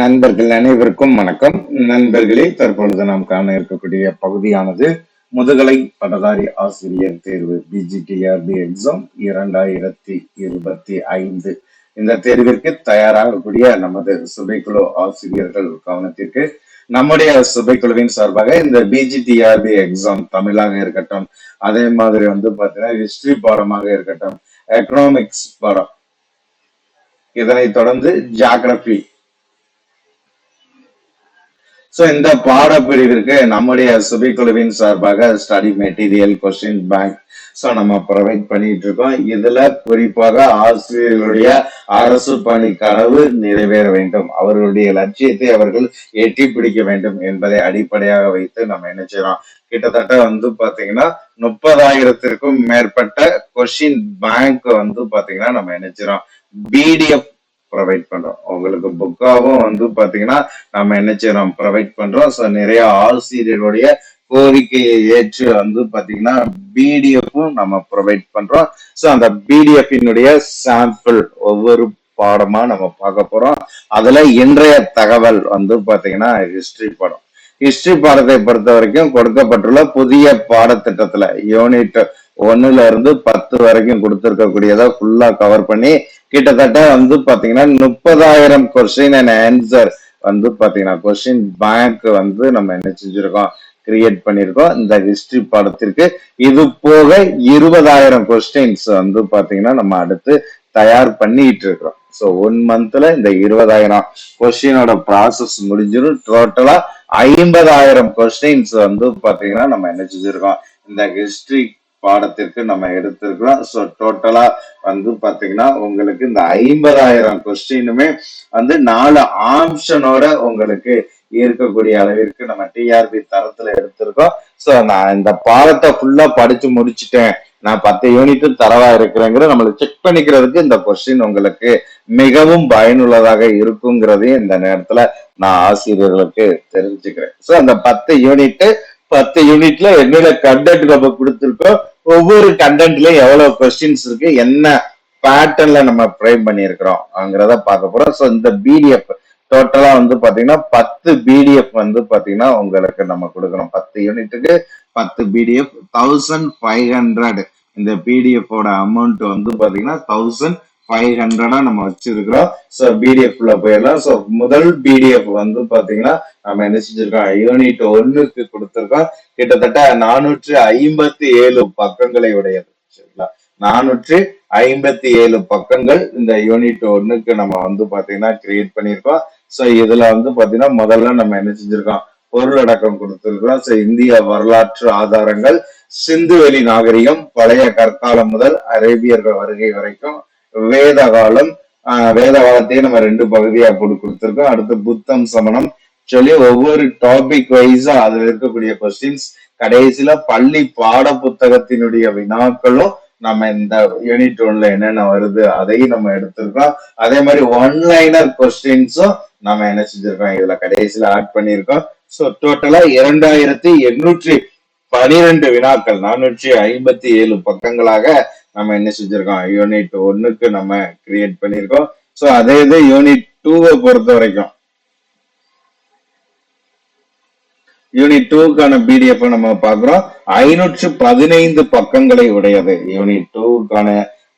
நண்பர்கள் அனைவருக்கும் வணக்கம். நண்பர்களே தற்பொழுது நாம் காண இருக்கக்கூடிய பகுதியானது முதுகலை பட்டதாரி ஆசிரியர் தேர்வு பிஜிடிஆர்பி எக்ஸாம் இரண்டாயிரத்தி இருபத்தி ஐந்து. இந்த தேர்விற்கு தயாராகக்கூடிய நமது சுபைக்குழு ஆசிரியர்கள் கவனத்திற்கு நம்முடைய சுபைக்குழுவின் சார்பாக இந்த பிஜிடிஆர்பி எக்ஸாம் தமிழாக இருக்கட்டும் அதே மாதிரி வந்து பாத்தீங்கன்னா ஹிஸ்டரி பாடமாக இருக்கட்டும் எக்கனாமிக்ஸ் பாடம். இதனைத் தொடர்ந்து ஜியாகிரபி ஸோ இந்த பாடப்பிரிவிற்கு நம்முடைய சுபிக்குழுவின் சார்பாக study material question bank so நம்ம ப்ரொவைட் பண்ணிட்டு இருக்கோம். இதுல குறிப்பாக ஆசிரியர்களுடைய அரசு பணி கனவு நிறைவேற வேண்டும். அவர்களுடைய லட்சியத்தை அவர்கள் எட்டி பிடிக்க வேண்டும் என்பதை அடிப்படையாக வைத்து நம்ம என்ன செய்யறோம்? கிட்டத்தட்ட வந்து பாத்தீங்கன்னா முப்பதாயிரத்திற்கும் மேற்பட்ட கொஸ்டின் பேங்க் வந்து பாத்தீங்கன்னா நம்ம என்ன செய்யறோம்? பிடிஎஃப் ப்ரொவைட் பண்றோம். உங்களுக்கு புக்காவும் வந்து பாத்தீங்கன்னா நம்ம என்ன செய்யறோம்? ப்ரொவைட் பண்றோம். ஸோ நிறைய ஆசிரியருடைய கோரிக்கையை ஏற்று வந்து பாத்தீங்கன்னா பிடிஎஃப்பும் நம்ம ப்ரொவைட் பண்றோம். ஸோ அந்த பிடிஎஃபினுடைய சாம்பிள் ஒவ்வொரு பாடமா நம்ம பார்க்க போறோம். அதுல இன்றைய தகவல் வந்து பாத்தீங்கன்னா ஹிஸ்டரி பாடம். ஹிஸ்டரி பாடத்தை பொறுத்த வரைக்கும் கொடுக்கப்பட்டுள்ள புதிய பாடத்திட்டத்துல யூனிட் ஒன்னுல இருந்து பத்து வரைக்கும் கொடுத்துருக்கக்கூடியதை ஃபுல்லா கவர் பண்ணி கிட்டத்தட்ட வந்து பாத்தீங்கன்னா முப்பதாயிரம் கொஸ்டின் அண்ட் ஆன்சர் வந்து பாத்தீங்கன்னா கொஸ்டின் பேங்க் வந்து நம்ம என்ன செஞ்சிருக்கோம்? கிரியேட் பண்ணிருக்கோம். இந்த ஹிஸ்டரி பாடத்திற்கு இது போக இருபதாயிரம் கொஸ்டின்ஸ் வந்து பாத்தீங்கன்னா நம்ம அடுத்து தயார் பண்ணிட்டு இருக்கிறோம். ஸோ ஒன் மந்த்ல இந்த இருபதாயிரம் கொஸ்டினோட ப்ராசஸ் முடிஞ்சிடும். டோட்டலா ஐம்பதாயிரம் கொஸ்டின்ஸ் வந்து பாத்தீங்கன்னா நம்ம என்ன செஞ்சிருக்கோம்? இந்த ஹிஸ்டரி பாடத்திற்கு நம்ம எடுத்திருக்கிறோம். ஸோ டோட்டலா வந்து பாத்தீங்கன்னா உங்களுக்கு இந்த ஐம்பதாயிரம் கொஸ்டினுமே வந்து நாலு ஆப்ஷனோட உங்களுக்கு இருக்கக்கூடிய அளவிற்கு நம்ம டிஆர்பி தரத்துல எடுத்திருக்கோம். ஸோ நான் இந்த பாடத்தை ஃபுல்லா படிச்சு முடிச்சுட்டேன். நான் பத்து யூனிட்டும் தரவா இருக்கிறேங்கிற நம்மளை செக் பண்ணிக்கிறதுக்கு இந்த கொஸ்டின் உங்களுக்கு மிகவும் பயனுள்ளதாக இருக்குங்கிறதையும் இந்த நேரத்துல நான் ஆசிரியர்களுக்கு தெரிஞ்சுக்கிறேன் ஸோ அந்த பத்து யூனிட்டு பத்து யூனிட்ல என்னென்ன கண்டென்ட் நம்ம கொடுத்துருக்கோம்? ஒவ்வொரு கண்டென்ட்லயும் எவ்வளவு கொஸ்டின்ஸ் இருக்கு என்ன பேட்டர்ன்ல நம்ம ஃப்ரேம் பண்ணியிருக்கிறோம்ங்கிறத பார்க்க போறோம். ஸோ இந்த பிடிஎஃப் டோட்டலா வந்து பாத்தீங்கன்னா பத்து பிடிஎஃப் வந்து பாத்தீங்கன்னா உங்களுக்கு நம்ம கொடுக்குறோம் பத்து யூனிட்டுக்கு பத்து பிடிஎஃப் தௌசண்ட் ஃபைவ் ஹண்ட்ரட் இந்த பிடிஎஃப் அமௌண்ட் வந்து பாத்தீங்கன்னா தௌசண்ட் ஃபைவ் ஹண்ட்ரடா நம்ம வச்சிருக்கிறோம். ஸோ பிடிஎஃப்ல போயிடலாம். ஸோ முதல் பிடிஎஃப் வந்து பாத்தீங்கன்னா நம்ம என்ன செஞ்சிருக்கோம்? யூனிட் ஒன்னுக்கு கொடுத்துருக்கோம். கிட்டத்தட்ட நானூற்று ஐம்பத்தி ஏழு பக்கங்களை உடையது. சரிங்களா? நானூற்று ஐம்பத்தி ஏழு பக்கங்கள் இந்த யூனிட் ஒன்னுக்கு நம்ம வந்து பாத்தீங்கன்னா கிரியேட் பண்ணியிருக்கோம். ஸோ இதுல வந்து பாத்தீங்கன்னா முதல்ல நம்ம என்ன செஞ்சிருக்கோம்? பொருளடக்கம் கொடுத்திருக்கிறோம். ஸோ இந்திய வரலாற்று ஆதாரங்கள் சிந்துவெளி நாகரிகம் பழைய கற்காலம் முதல் அரேபியர்கள் வருகை வரைக்கும் வேத காலம் வேத காலத்தையே நம்ம ரெண்டு பகுதியா போட்டு கொடுத்துருக்கோம். அடுத்து புத்தம் சமணம். சொல்லி ஒவ்வொரு டாபிக் வைஸா அதுல இருக்கக்கூடிய கொஸ்டின்ஸ் கடைசியில பள்ளி பாட புத்தகத்தினுடைய வினாக்களும் நம்ம இந்த யூனிட் ஒன்ல என்னென்ன வருது அதையும் நம்ம எடுத்திருக்கோம். அதே மாதிரி ஒன்லைனர் கொஸ்டின்ஸும் நம்ம என்ன செஞ்சிருக்கோம்? இதுல கடைசியில ஆட் பண்ணியிருக்கோம். ஸோ டோட்டலா இரண்டாயிரத்தி எண்ணூற்றி பனிரெண்டு வினாக்கள் நானூற்றி ஐம்பத்தி ஏழு பக்கங்களாக நம்ம என்ன செஞ்சிருக்கோம்? யூனிட் ஒன்னுக்கு நம்ம கிரியேட் பண்ணியிருக்கோம். ஸோ அதே இது யூனிட் டூவை பொறுத்த வரைக்கும். யூனிட் டூக்கான பிடிஎஃப் நம்ம பாக்குறோம் ஐநூற்று பதினைந்து பக்கங்களை உடையது. யூனிட் டூக்கான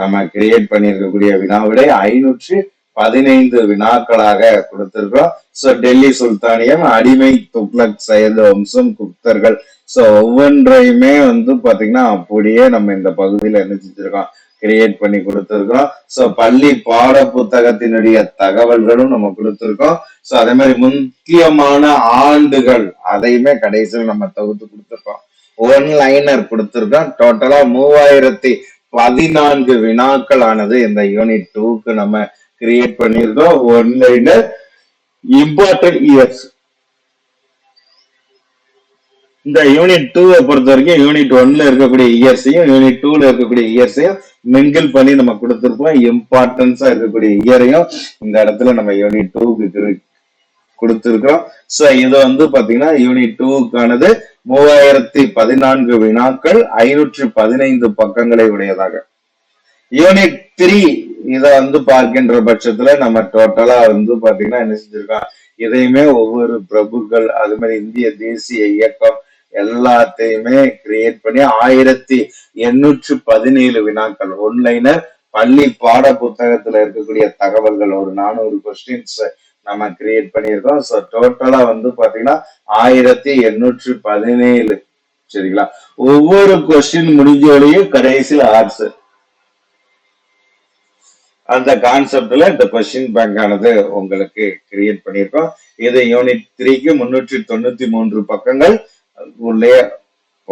நம்ம கிரியேட் பண்ணியிருக்கக்கூடிய வினாவிட ஐநூற்று பதினைந்து வினாக்களாக கொடுத்திருக்கோம் சோ டெல்லி சுல்தானியம் அடிமை துக்ளக் சையது வம்சம் குப்தர்கள் சோ ஒவ்வொன்றையுமே வந்து பாத்தீங்கன்னா அப்படியே நம்ம இந்த பகுதியில என்ன செஞ்சிருக்கோம் கிரியேட் பண்ணி கொடுத்துருக்கோம் சோ பள்ளி பாட புத்தகத்தினுடைய தகவல்களும் நம்ம கொடுத்துருக்கோம். சோ அதே மாதிரி முக்கியமான ஆண்டுகள் அதையுமே கடைசியில் நம்ம தொகுத்து கொடுத்துருக்கோம். ஒன் லைனர் கொடுத்துருக்கோம். டோட்டலா மூவாயிரத்தி பதினான்கு வினாக்கள் ஆனது இந்த யூனிட் டூக்கு நம்ம கிரியேட் பண்ணியிருக்கோம். ஒன் லைனர் இம்பார்ட்டன்ட் இயர்ஸ் இந்த யூனிட் டூவை பொறுத்த வரைக்கும் யூனிட் ஒன்ல இருக்கக்கூடிய இயர்ஸையும் யூனிட் டூல இருக்கக்கூடிய இயர்ஸையும் மிங்கிள் பண்ணி நம்ம கொடுத்துருப்போம். இம்பார்ட்டன்ஸா இருக்கக்கூடிய இயரையும் இந்த இடத்துல நம்ம யூனிட் டூக்கு கொடுத்துருக்கோம் சோ இது வந்து பாத்தீங்கன்னா யூனிட் டூக்கானது மூவாயிரத்தி பதினான்கு வினாக்கள் ஐநூற்றி பதினைந்து பக்கங்களை உடையதாக. யூனிட் த்ரீ இதை வந்து பார்க்கின்ற பட்சத்துல நம்ம டோட்டலா வந்து பாத்தீங்கன்னா என்ன செஞ்சிருக்கோம்? இதையுமே ஒவ்வொரு பிரபுக்கள் அது மாதிரி இந்திய தேசிய இயக்கம் எல்லாத்தையுமே கிரியேட் பண்ணி ஆயிரத்தி எண்ணூற்று பதினேழு வினாக்கள். ஒன்லைனர் பள்ளி பாட புத்தகத்துல இருக்கக்கூடிய தகவல்கள் ஒரு நானூறு கொஸ்டின்ஸ் நம்ம கிரியேட் பண்ணியிருக்கோம். ஸோ டோட்டலா வந்து பாத்தீங்கன்னா ஆயிரத்தி எண்ணூற்று பதினேழு. சரிங்களா? ஒவ்வொரு கொஸ்டின் முடிஞ்சோடையும் கடைசியில் ஆர்ட்ஸ் அந்த கான்செப்ட்ல இந்த கொஸ்டின் பேங்க் ஆனது உங்களுக்கு கிரியேட் பண்ணியிருக்கோம். இது யூனிட் த்ரீக்கு முன்னூற்றி தொண்ணூத்தி மூன்று பக்கங்கள் உள்ளே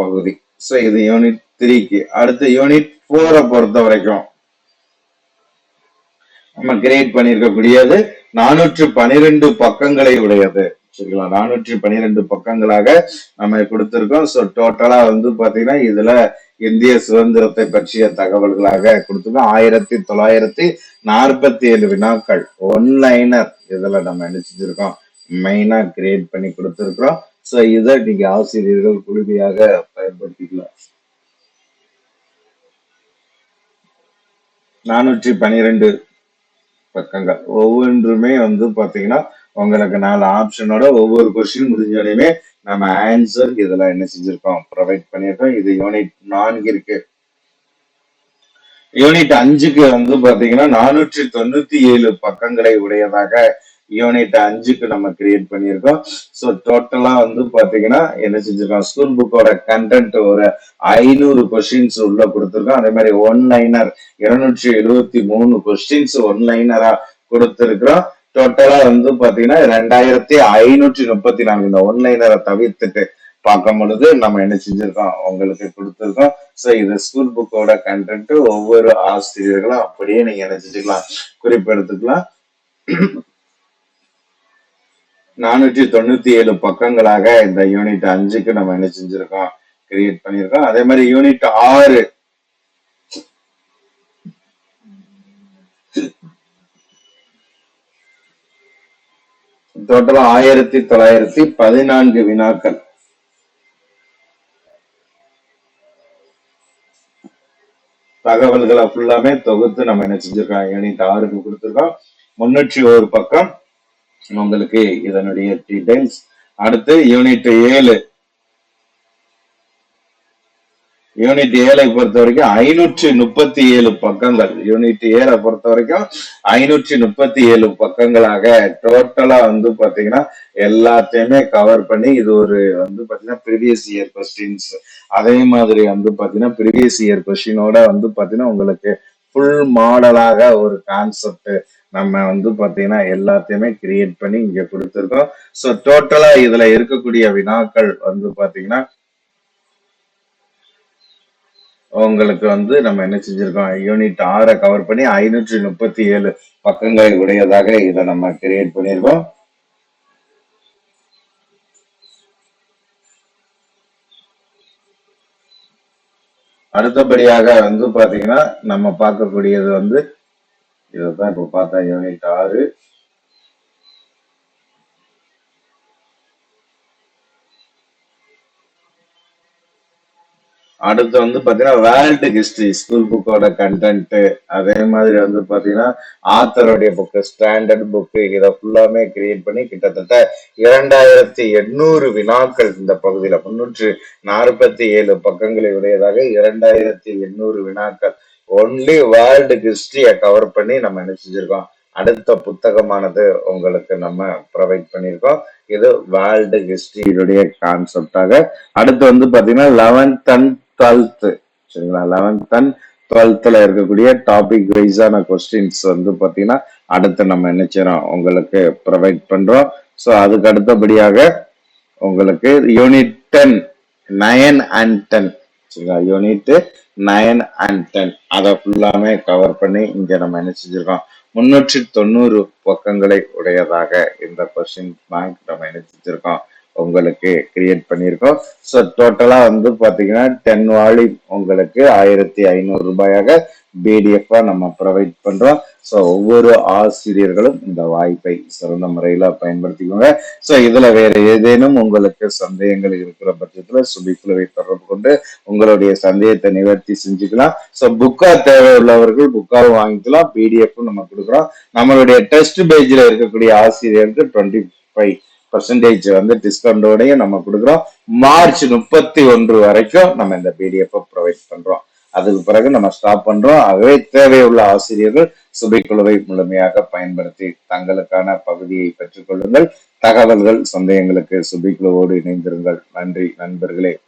பகுதி. ஸோ இது யூனிட் த்ரீக்கு அடுத்து யூனிட் ஃபோரை பொறுத்த வரைக்கும். நம்ம கிரியேட் பண்ணியிருக்கக்கூடியது நானூற்று பனிரெண்டு பக்கங்களை உடையது. சரிங்களா? நானூற்றி பனிரெண்டு பக்கங்களாக நம்ம கொடுத்திருக்கோம். ஸோ டோட்டலா வந்து பாத்தீங்கன்னா இதுல இந்திய சுதந்திரத்தை பற்றிய தகவல்களாக கொடுத்திருக்கோம் ஆயிரத்தி தொள்ளாயிரத்தி நாற்பத்தி ஏழு வினாக்கள். ஒன்லைனர் இதுல நம்ம என்ன செஞ்சிருக்கோம் மெயினா கிரியேட் பண்ணி கொடுத்திருக்கிறோம். ஸோ இதை நீங்க ஆசிரியர்கள் குழுமையாக பயன்படுத்திக்கலாம். நானூற்றி பனிரெண்டு பக்கங்கள். ஒவ்வொன்றுமே வந்து பாத்தீங்கன்னா உங்களுக்கு நாலு ஆப்ஷனோட ஒவ்வொரு கொஸ்டின் முடிஞ்சோடனே நம்ம ஆன்சர் இதெல்லாம் என்ன செஞ்சிருக்கோம்? ப்ரொவைட் பண்ணியிருக்கோம். இது யூனிட் நான்கு இருக்கு. யூனிட் அஞ்சுக்கு வந்து பாத்தீங்கன்னா நானூற்றி தொண்ணூத்தி ஏழு பக்கங்களை உடையதாக யூனிட் அஞ்சுக்கு நம்ம கிரியேட் பண்ணியிருக்கோம். ஸோ டோட்டலா வந்து பாத்தீங்கன்னா என்ன செஞ்சிருக்கோம்? ஸ்கூல் புக்கோட கண்டென்ட் ஒரு ஐநூறு கொஸ்டின்ஸ் உள்ள கொடுத்துருக்கோம். அதே மாதிரி ஒன் லைனர் இருநூற்றி எழுபத்தி மூணு கொஸ்டின்ஸ் ஒன் லைனரா கொடுத்துருக்கிறோம். டோட்டலா வந்து பாத்தீங்கன்னா ரெண்டாயிரத்தி ஐநூற்றி முப்பத்தி நாலு இந்த ஒன்லைனரை தவிர்த்துட்டு பார்க்கும் பொழுது நம்ம என்ன செஞ்சிருக்கோம்? உங்களுக்கு கொடுத்துருக்கோம். ஸோ இது ஸ்கூல் புக்கோட கண்டென்ட் ஒவ்வொரு ஆசிரியர்களும் அப்படியே நீங்க என்ன செஞ்சுக்கலாம்? குறிப்பெடுத்துக்கலாம். நானூற்றி தொண்ணூத்தி ஏழு பக்கங்களாக இந்த யூனிட் அஞ்சுக்கு நம்ம என்ன செஞ்சிருக்கோம்? கிரியேட் பண்ணியிருக்கோம். அதே மாதிரி யூனிட் ஆறு டோட்டலா ஆயிரத்தி தொள்ளாயிரத்தி பதினான்கு வினாக்கள். தகவல்களை ஃபுல்லாமே தொகுத்து நம்ம என்ன செஞ்சிருக்கோம் யூனிட் ஆறுக்கு கொடுத்துருக்கோம். முன்னூற்றி ஒரு பக்கம். உங்களுக்கு இதனுடைய டீடைல்ஸ் அடுத்து யூனிட் ஏழு. யூனிட் ஏழை பொறுத்த வரைக்கும் ஐநூற்றி முப்பத்தி ஏழு பக்கங்கள். யூனிட் ஏழை பொறுத்த வரைக்கும் ஐநூற்றி முப்பத்தி ஏழு பக்கங்களாக டோட்டலா வந்து பாத்தீங்கன்னா எல்லாத்தையுமே கவர் பண்ணி இது ஒரு வந்து பாத்தீங்கன்னா ப்ரீவியஸ் இயர் கொஸ்டின்ஸ் அதே மாதிரி வந்து பாத்தீங்கன்னா ப்ரீவியஸ் இயர் கொஸ்டினோட வந்து பாத்தீங்கன்னா உங்களுக்கு ஃபுல் மாடலாக ஒரு கான்செப்ட் நம்ம வந்து பாத்தீங்கன்னா எல்லாத்தையுமே கிரியேட் பண்ணி இங்க கொடுத்துருக்கோம். ஸோ டோட்டலா இதுல இருக்கக்கூடிய வினாக்கள் வந்து பாத்தீங்கன்னா உங்களுக்கு வந்து நம்ம என்ன செஞ்சிருக்கோம்? யூனிட் ஆறை கவர் பண்ணி ஐநூற்றி முப்பத்தி ஏழு பக்கங்களை உடையதாக இதை நம்ம கிரியேட் பண்ணியிருக்கோம் அடுத்தபடியாக வந்து பாத்தீங்கன்னா நம்ம பார்க்கக்கூடியது வந்து இதுதான் இப்போ பார்த்தா யூனிட் ஆறு. அடுத்து வந்து பாத்தீங்கன்னா வேர்ல்டு ஹிஸ்டரி ஸ்கூல் புக்கோட கண்டென்ட் அதே மாதிரி வந்து பாத்தீங்கன்னா ஆத்தருடைய புக்கு ஸ்டாண்டர்ட் புக்கு இதை ஃபுல்லாமே கிரியேட் பண்ணி கிட்டத்தட்ட இரண்டாயிரத்தி எண்ணூறு வினாக்கள் இந்த பகுதியில முன்னூற்று நாற்பத்தி ஏழு பக்கங்களை உடையதாக இரண்டாயிரத்தி எண்ணூறு வினாக்கள். ஒன்லி வேர்ல்டு ஹிஸ்டரியை கவர் பண்ணி நம்ம என்ன அடுத்த புத்தகமானது உங்களுக்கு நம்ம ப்ரொவைட் பண்ணியிருக்கோம். இது வேர்ல்டு ஹிஸ்டரியுடைய கான்செப்டாக அடுத்து வந்து பார்த்தீங்கன்னா லெவன்த் அண்ட் டுவெல்த் சரிங்களா? லெவன்த் அண்ட் டுவெல்த்தில் இருக்கக்கூடிய டாபிக் வைஸான கொஸ்டின்ஸ் வந்து பாத்தீங்கன்னா அடுத்து நம்ம என்ன செய்யறோம்? உங்களுக்கு ப்ரொவைட் பண்றோம். ஸோ அதுக்கு அடுத்தபடியாக உங்களுக்கு unit ten nine and ten சரிங்களா? யூனிட் நயன் அண்ட் டென் அதை ஃபுல்லாமே கவர் பண்ணி இங்கே நம்ம என்ன செஞ்சிருக்கோம்? முன்னூற்றி தொண்ணூறு பக்கங்களை உடையதாக இந்த கொஸ்டின் பேங்க் நம்ம என்ன செஞ்சிருக்கோம்? உங்களுக்கு கிரியேட் பண்ணியிருக்கோம். ஸோ டோட்டலாக வந்து பார்த்தீங்கன்னா டென் வால்யூம் உங்களுக்கு ஆயிரத்தி ஐநூறு ரூபாயாக பிடிஎஃபாக நம்ம ப்ரொவைட் பண்ணுறோம் ஸோ ஒவ்வொரு ஆசிரியர்களும் இந்த வாய்ப்பை சிறந்த முறையில் பயன்படுத்திக்கோங்க. ஸோ இதில் வேறு ஏதேனும் உங்களுக்கு சந்தேகங்கள் இருக்கிற பட்சத்தில் சுபிக்குழுவை தொடர்பு கொண்டு உங்களுடைய சந்தேகத்தை நிவர்த்தி செஞ்சுக்கலாம். ஸோ புக்கா தேவை உள்ளவர்கள் புக்காவும் வாங்கிக்கலாம். பிடிஎஃப்பும் நம்ம கொடுக்குறோம். நம்மளுடைய டெஸ்ட் பேஜில் இருக்கக்கூடிய ஆசிரியருக்கு டுவெண்ட்டி ஃபைவ் பர்சன்டேஜ் வந்து டிஸ்கவுண்டோடையும் நம்ம கொடுக்குறோம். மார்ச் முப்பத்தி ஒன்று வரைக்கும் நம்ம இந்த பிடிஎஃப் ப்ரொவைட் பண்றோம். அதுக்கு பிறகு நம்ம ஸ்டாப் பண்றோம். ஆகவே தேவையுள்ள ஆசிரியர்கள் சுபைக்குழுவை முழுமையாக பயன்படுத்தி தங்களுக்கான பகுதியை பெற்றுக்கொள்ளுங்கள் தகவல்கள் சந்தேகங்களுக்கு சுபிக்குழுவோடு இணைந்திருங்கள். நன்றி நண்பர்களே.